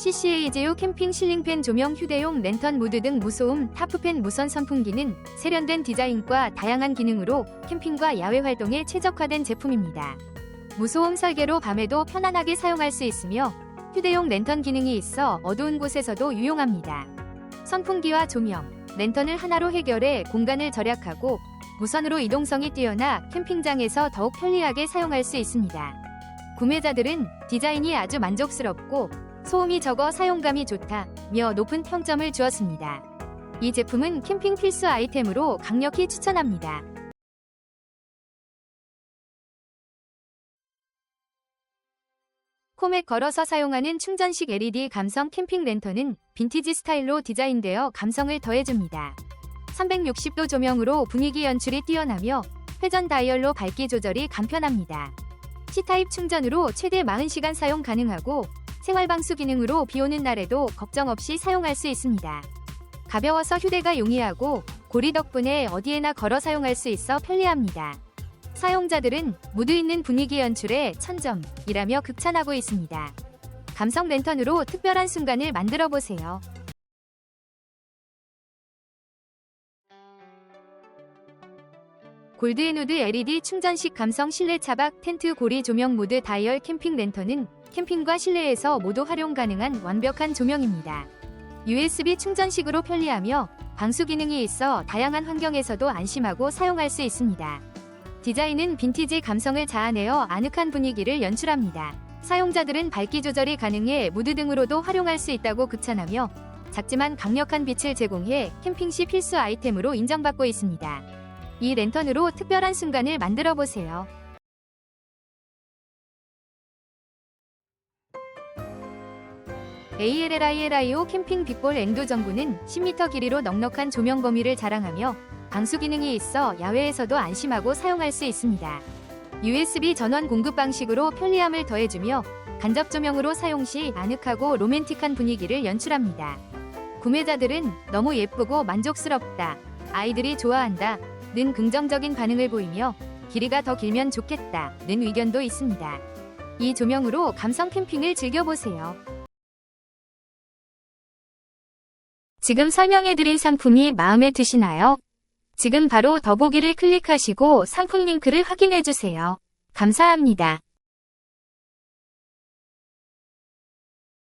CCA제요 캠핑 실링팬 조명 휴대용 랜턴 무드 등 무소음 타프팬 무선 선풍기는 세련된 디자인과 다양한 기능으로 캠핑과 야외 활동에 최적화된 제품입니다. 무소음 설계로 밤에도 편안하게 사용할 수 있으며 휴대용 랜턴 기능이 있어 어두운 곳에서도 유용합니다. 선풍기와 조명, 랜턴을 하나로 해결해 공간을 절약하고 무선으로 이동성이 뛰어나 캠핑장에서 더욱 편리하게 사용할 수 있습니다. 구매자들은 디자인이 아주 만족스럽고 소음이 적어 사용감이 좋다며 높은 평점을 주었습니다. 이 제품은 캠핑 필수 아이템으로 강력히 추천합니다. 코맥 걸어서 사용하는 충전식 LED 감성 캠핑 랜턴은 빈티지 스타일로 디자인되어 감성을 더해줍니다. 360도 조명으로 분위기 연출이 뛰어나며 회전 다이얼로 밝기 조절이 간편합니다. C타입 충전으로 최대 40시간 사용 가능하고 생활방수 기능으로 비 오는 날에도 걱정 없이 사용할 수 있습니다. 가벼워서 휴대가 용이하고 고리 덕분에 어디에나 걸어 사용할 수 있어 편리합니다. 사용자들은 무드 있는 분위기 연출에 천점이라며 극찬하고 있습니다. 감성 랜턴으로 특별한 순간을 만들어 보세요. 골드앤우드 LED 충전식 감성 실내 차박 텐트 고리 조명 모드 다이얼 캠핑 랜턴은 캠핑과 실내에서 모두 활용 가능한 완벽한 조명입니다. USB 충전식으로 편리하며 방수 기능이 있어 다양한 환경에서도 안심하고 사용할 수 있습니다. 디자인은 빈티지 감성을 자아내어 아늑한 분위기를 연출합니다. 사용자들은 밝기 조절이 가능해 무드 등으로도 활용할 수 있다고 극찬하며 작지만 강력한 빛을 제공해 캠핑 시 필수 아이템으로 인정받고 있습니다. 이 랜턴으로 특별한 순간을 만들어 보세요. ALLILIO 캠핑 빅볼 엔도 전구는 10m 길이로 넉넉한 조명 범위를 자랑하며 방수 기능이 있어 야외에서도 안심하고 사용할 수 있습니다. USB 전원 공급 방식으로 편리함을 더해주며 간접 조명으로 사용 시 아늑하고 로맨틱한 분위기를 연출합니다. 구매자들은 너무 예쁘고 만족스럽다, 아이들이 좋아한다, 는 긍정적인 반응을 보이며 길이가 더 길면 좋겠다, 는 의견도 있습니다. 이 조명으로 감성 캠핑을 즐겨보세요. 지금 설명해드린 상품이 마음에 드시나요? 지금 바로 더보기를 클릭하시고 상품 링크를 확인해주세요. 감사합니다.